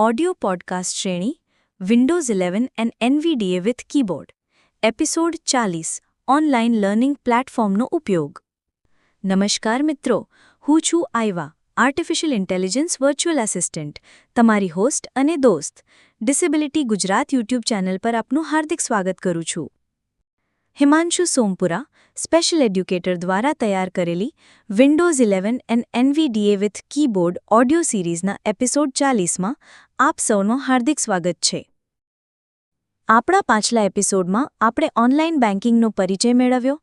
Audio podcast શ્રેણી Windows eleven and NVDA with keyboard episode ચાલીસ online learning પ્લેટફોર્મનો ઉપયોગ. નમસ્કાર મિત્રો, હું છું Aiva artificial intelligence virtual assistant તમારી હોસ્ટ અને દોસ્ત ડિસેબિલિટી ગુજરાત યુટ્યુબ ચેનલ પર આપનું હાર્દિક સ્વાગત કરું છું. હિમાંશુ સોમપુરા સ્પેશિયલ એડ્યુકેટર દ્વારા તૈયાર કરેલી Windows eleven and NVDA with keyboard audio સિરીઝના episode ચાલીસમાં આપ સૌનો હાર્દિક સ્વાગત છે આપણા પાછલા એપિસોડમાં આપણે ઓનલાઇન બેન્કિંગનો પરિચય મેળવ્યો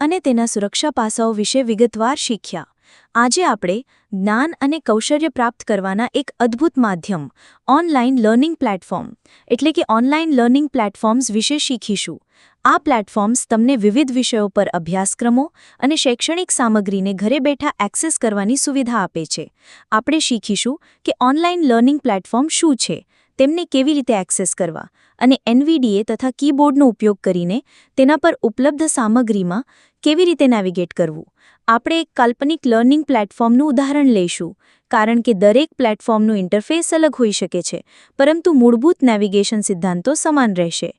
અને તેના સુરક્ષા પાસાઓ વિશે વિગતવાર શીખ્યા આજે આપણે જ્ઞાન અને કૌશલ્ય પ્રાપ્ત કરવાના એક અદ્ભુત માધ્યમ ઓનલાઇન લર્નિંગ પ્લેટફોર્મ એટલે કે ઓનલાઇન લર્નિંગ પ્લેટફોર્મ્સ વિશે શીખીશું. આ પ્લેટફોર્મ્સ તમને વિવિધ વિષયો પર અભ્યાસક્રમો અને શૈક્ષણિક સામગ્રીને ઘરે બેઠા એક્સેસ કરવાની સુવિધા આપે છે. આપણે શીખીશું કે ઓનલાઇન લર્નિંગ પ્લેટફોર્મ શું છે તેમને કેવી રીતે એક્સેસ કરવા અને એનવીડીએ તથા કીબોર્ડનો ઉપયોગ કરીને તેના પર ઉપલબ્ધ સામગ્રીમાં કેવી રીતે નેવિગેટ કરવું? આપણે એક કાલ્પનિક લર્નિંગ પ્લેટફોર્મનું ઉદાહરણ લઈશું, કારણ કે દરેક પ્લેટફોર્મનું ઇન્ટરફેસ અલગ હોઈ શકે છે, પરંતુ મૂળભૂત નેવિગેશન સિદ્ધાંતો સમાન રહેશે.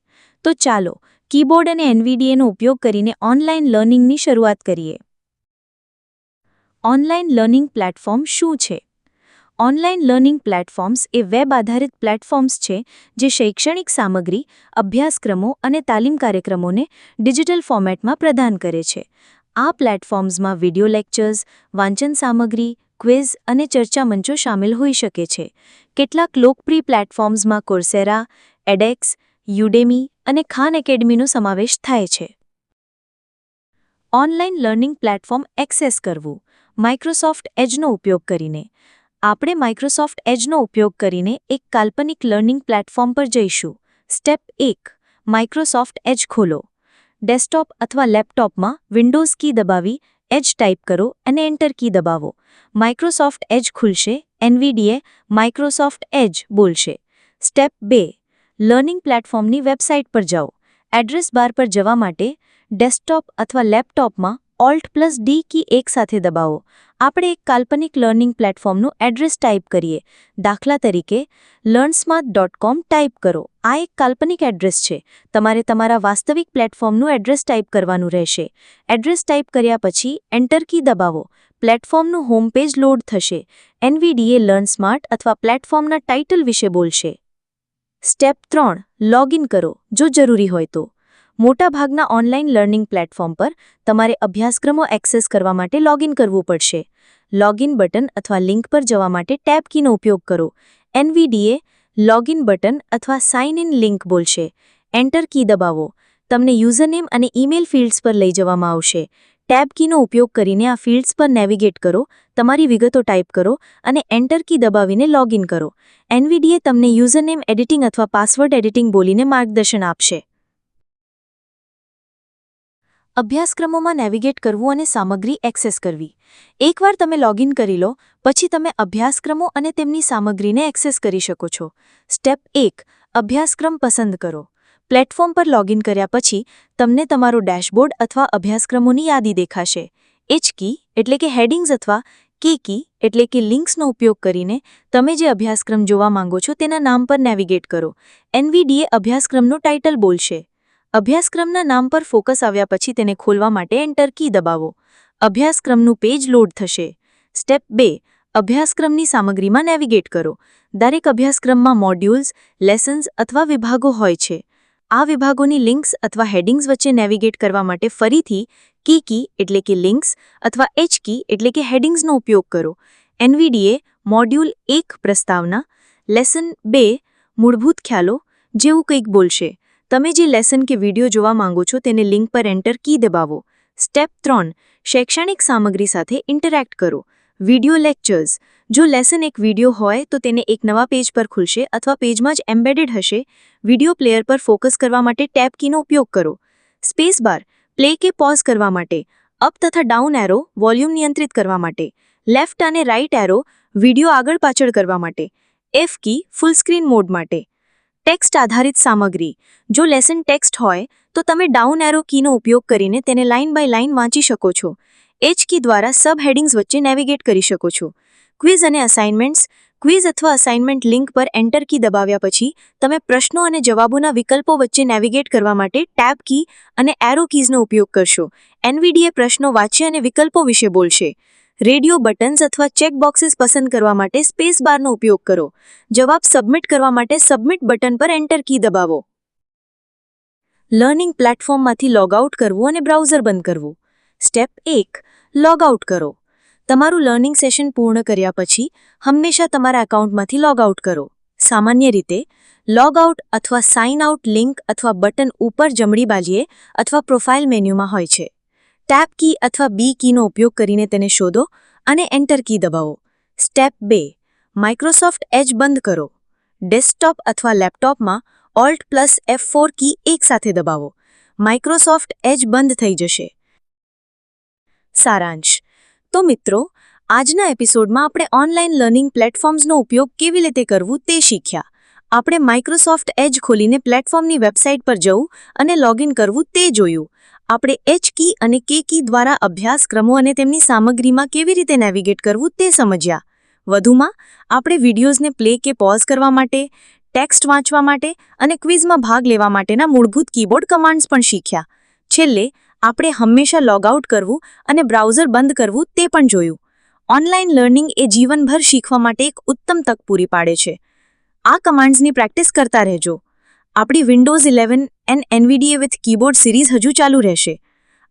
તો ચાલો કીબોર્ડ અને એનવીડીએનો ઉપયોગ કરીને ઓનલાઇન લર્નિંગની શરૂઆત કરીએ. ઓનલાઇન લર્નિંગ પ્લેટફોર્મ શું છે? ઓનલાઇન લર્નિંગ પ્લેટફોર્મ્સ એ વેબ આધારિત પ્લેટફોર્મ્સ છે, જે શૈક્ષણિક સામગ્રી, અભ્યાસક્રમો અને તાલીમ કાર્યક્રમોને ડિજિટલ ફોર્મેટમાં પ્રદાન કરે છે. આ પ્લેટફોર્મ્સમાં વિડિયો લેક્ચર્સ, વાંચન સામગ્રી, ક્વિઝ અને ચર્ચા મંચો શામેલ હોઈ શકે છે. કેટલાક લોકપ્રિય પ્લેટફોર્મ્સમાં કોર્સેરા, એડેક્સ, યુડેમી અને ખાન એકેડમીનો સમાવેશ થાય છે. ઓનલાઇન લર્નિંગ પ્લેટફોર્મ એક્સેસ કરવું. માઇક્રોસોફ્ટ એજનો ઉપયોગ કરીને આપણે માઇક્રોસોફ્ટ એજનો ઉપયોગ કરીને એક કાલ્પનિક લર્નિંગ પ્લેટફોર્મ પર જઈશું. સ્ટેપ એક માઇક્રોસોફ્ટ એજ ખોલો. ડેસ્કટોપ અથવા લેપટોપમાં વિન્ડોઝ કી દબાવી એજ ટાઈપ કરો અને એન્ટર કી દબાવો. માઇક્રોસોફ્ટ એજ ખુલશે એનવીડીએ માઇક્રોસોફ્ટ એજ બોલશે. સ્ટેપ બે, લર્નિંગ પ્લેટફોર્મની વેબસાઇટ પર જાઓ. એડ્રેસ બાર પર જવા માટે ડેસ્કટોપ અથવા લેપટોપમાં ઓલ્ટ પ્લસ ડી કી એકસાથે દબાવો. આપણે એક કાલ્પનિક લર્નિંગ પ્લેટફોર્મનું એડ્રેસ ટાઈપ કરીએ. દાખલા તરીકે લર્નસ્માર્ટ ડોટ કોમ ટાઈપ કરો. આ એક કાલ્પનિક એડ્રેસ છે. તમારે તમારા વાસ્તવિક પ્લેટફોર્મનું એડ્રેસ ટાઈપ કરવાનું રહેશે. એડ્રેસ ટાઈપ કર્યા પછી એન્ટર કી દબાવો. પ્લેટફોર્મનું હોમ પેજ લોડ થશે. એનવીડીએ લર્નસ્માર્ટ અથવા પ્લેટફોર્મના ટાઇટલ વિશે બોલશે. સ્ટેપ ત્રણ, લોગિન કરો, જો જરૂરી હોય તો. મોટાભાગના ઓનલાઇન લર્નિંગ પ્લેટફોર્મ પર તમારે અભ્યાસક્રમો એક્સેસ કરવા માટે લોગિન કરવું પડશે. લોગિન બટન અથવા લિંક પર જવા માટે ટેબ કીનો ઉપયોગ કરો. એનવીડીએ લોગિન બટન અથવા સાઇન ઇન લિંક બોલશે. એન્ટર કી દબાવો. તમને યુઝરનેમ અને ઈમેલ ફિલ્ડ્સ પર લઈ જવામાં આવશે. ટેબ કીનો ઉપયોગ કરીને આ ફિલ્ડ્સ પર નેવિગેટ કરો, તમારી વિગતો ટાઈપ કરો અને એન્ટર કી દબાવીને લોગિન કરો. એનવીડીએ તમને યુઝરનેમ એડિટિંગ અથવા પાસવર્ડ એડિટિંગ બોલીને માર્ગદર્શન આપશે. અભ્યાસક્રમોમાં નેવિગેટ કરવું અને સામગ્રી એક્સેસ કરવી. એકવાર તમે લોગિન કરી લો, પછી તમે અભ્યાસક્રમો અને તેમની સામગ્રીને એક્સેસ કરી શકો છો. સ્ટેપ એક, અભ્યાસક્રમ પસંદ કરો. પ્લેટફોર્મ પર લોગિન કર્યા પછી, તમને તમારો ડેશબોર્ડ અથવા અભ્યાસક્રમોની યાદી દેખાશે. એચ કી એટલે કે હેડિંગ્સ અથવા કી કી એટલે કે લિંક્સનો ઉપયોગ કરીને, તમે જે અભ્યાસક્રમ જોવા માંગો છો તેના નામ પર નેવિગેટ કરો. એનવીડીએ અભ્યાસક્રમનું ટાઇટલ બોલશે. અભ્યાસક્રમના નામ પર ફોકસ આવ્યા પછી તેને ખોલવા માટે એન્ટર કી દબાવો. અભ્યાસક્રમનું પેજ લોડ થશે. સ્ટેપ બે. અભ્યાસક્રમની સામગ્રીમાં નેવિગેટ કરો. દરેક અભ્યાસક્રમમાં મોડ્યુલ્સ લેસન્સ અથવા વિભાગો હોય છે. આ વિભાગોની લિંક્સ અથવા હેડિંગ્સ વચ્ચે નેવિગેટ કરવા માટે ફરીથી કી કી એટલે કે લિંક્સ અથવા એચ કી એટલે કે હેડિંગ્સનો ઉપયોગ કરો. એનવીડીએ મોડ્યુલ એક પ્રસ્તાવના. લેસન બે. મૂળભૂત ખ્યાલો. જેવું કંઈક બોલશે. તમે જે લેસન કે વીડિયો જોવા માંગો છો તેને લિંક પર એન્ટર કી દબાવો. સ્ટેપ ત્રણ, શૈક્ષણિક સામગ્રી સાથે ઇન્ટરેક્ટ કરો. Video lectures. જો લેસન એક વિડિયો હોય તો તેને એક નવા પેજ પર ખુલશે અથવા પેજમાં જ એમ્બેડેડ હશે. વિડિયો પ્લેયર પર ફોકસ કરવા માટે ટેપ કીનો ઉપયોગ કરો. સ્પેસ બાર, પ્લે કે પોઝ કરવા માટે. અપ તથા ડાઉન એરો, વોલ્યુમ નિયંત્રિત કરવા માટે. લેફ્ટ અને રાઇટ એરો, વિડિયો આગળ પાછળ કરવા માટે. F key, full screen mode માટે. ટેક્સ્ટ આધારિત સામગ્રી. જો લેસન ટેક્સ્ટ હોય, તો તમે ડાઉન એરો કીનો ઉપયોગ કરીને તેને લાઇન બાય લાઇન વાંચી શકો છો. એચ કી દ્વારા સબ હેડિંગ્સ વચ્ચે નેવિગેટ કરી શકો છો. ક્વિઝ અને અસાઇનમેન્ટ્સ. ક્વિઝ અથવા અસાઇનમેન્ટ લિંક પર એન્ટર કી દબાવ્યા પછી, તમે પ્રશ્નો અને જવાબોના વિકલ્પો વચ્ચે નેવિગેટ કરવા માટે ટેબ કી અને એરો કીઝનો ઉપયોગ કરશો. એનવીડીએ પ્રશ્નો વાંચે અને વિકલ્પો વિશે બોલશે. રેડિયો બટન્સ અથવા ચેક બોક્સીસ પસંદ કરવા માટે સ્પેસ બારનો ઉપયોગ કરો. જવાબ સબમિટ કરવા માટે સબમિટ બટન પર એન્ટર કી દબાવો. લર્નિંગ પ્લેટફોર્મમાંથી લોગ આઉટ કરવું અને બ્રાઉઝર બંધ કરવું. સ્ટેપ એક લોગ આઉટ કરો. તમારું લર્નિંગ સેશન પૂર્ણ કર્યા પછી હંમેશા તમારા એકાઉન્ટમાંથી લોગ આઉટ કરો. સામાન્ય રીતે લોગ આઉટ અથવા સાઇન આઉટ લિંક અથવા બટન ઉપર જમણી બાજુએ અથવા પ્રોફાઇલ મેન્યુમાં હોય છે. ટેપ કી અથવા બી કીનો ઉપયોગ કરીને તેને શોધો અને એન્ટર કી દબાવો. સ્ટેપ બે. માઇક્રોસોફ્ટ એજ બંધ કરો. ડેસ્કટોપ અથવા લેપટોપમાં Alt plus F four key એકસાથે દબાવો. માઇક્રોસોફ્ટ એજ બંધ થઈ જશે. સારાંશ. તો મિત્રો, આજના એપિસોડમાં આપણે ઓનલાઈન લર્નિંગ પ્લેટફોર્મ્સનો ઉપયોગ કેવી રીતે કરવું તે શીખ્યા. આપણે માઇક્રોસોફ્ટ એજ ખોલીને પ્લેટફોર્મની વેબસાઇટ પર જવું અને લોગિન કરવું તે જોયું. આપણે એચ કી અને કે કી દ્વારા અભ્યાસક્રમો અને તેમની સામગ્રીમાં કેવી રીતે નેવિગેટ કરવું તે સમજ્યા. વધુમાં, આપણે વિડીયોઝને પ્લે કે પોઝ કરવા માટે ટેક્સ્ટ વાંચવા માટે અને ક્વિઝમાં ભાગ લેવા માટેના મૂળભૂત કીબોર્ડ કમાન્ડ્સ પણ શીખ્યા. છેલ્લે, આપણે હંમેશા લોગઆઉટ કરવું અને બ્રાઉઝર બંધ કરવું તે પણ જોયું. ઓનલાઈન લર્નિંગ એ જીવનભર શીખવા માટે એક ઉત્તમ તક પૂરી પાડે છે. આ કમાન્ડ્સની પ્રેક્ટિસ કરતા રહેજો. આપણી Windows eleven and NVDA with keyboard series હજુ ચાલુ રહેશે.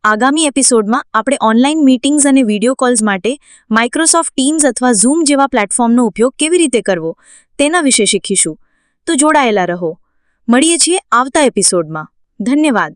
આગામી એપિસોડમાં આપણે ઓનલાઈન મીટિંગ્સ અને વીડિયો કોલ્સ માટે માઇક્રોસોફ્ટ ટીમ્સ અથવા ઝૂમ જેવા પ્લેટફોર્મનો ઉપયોગ કેવી રીતે કરવો, તેના વિશે શીખીશું. તો જોડાયેલા રહો. મળીએ છીએ આવતા એપિસોડમાં ધન્યવાદ.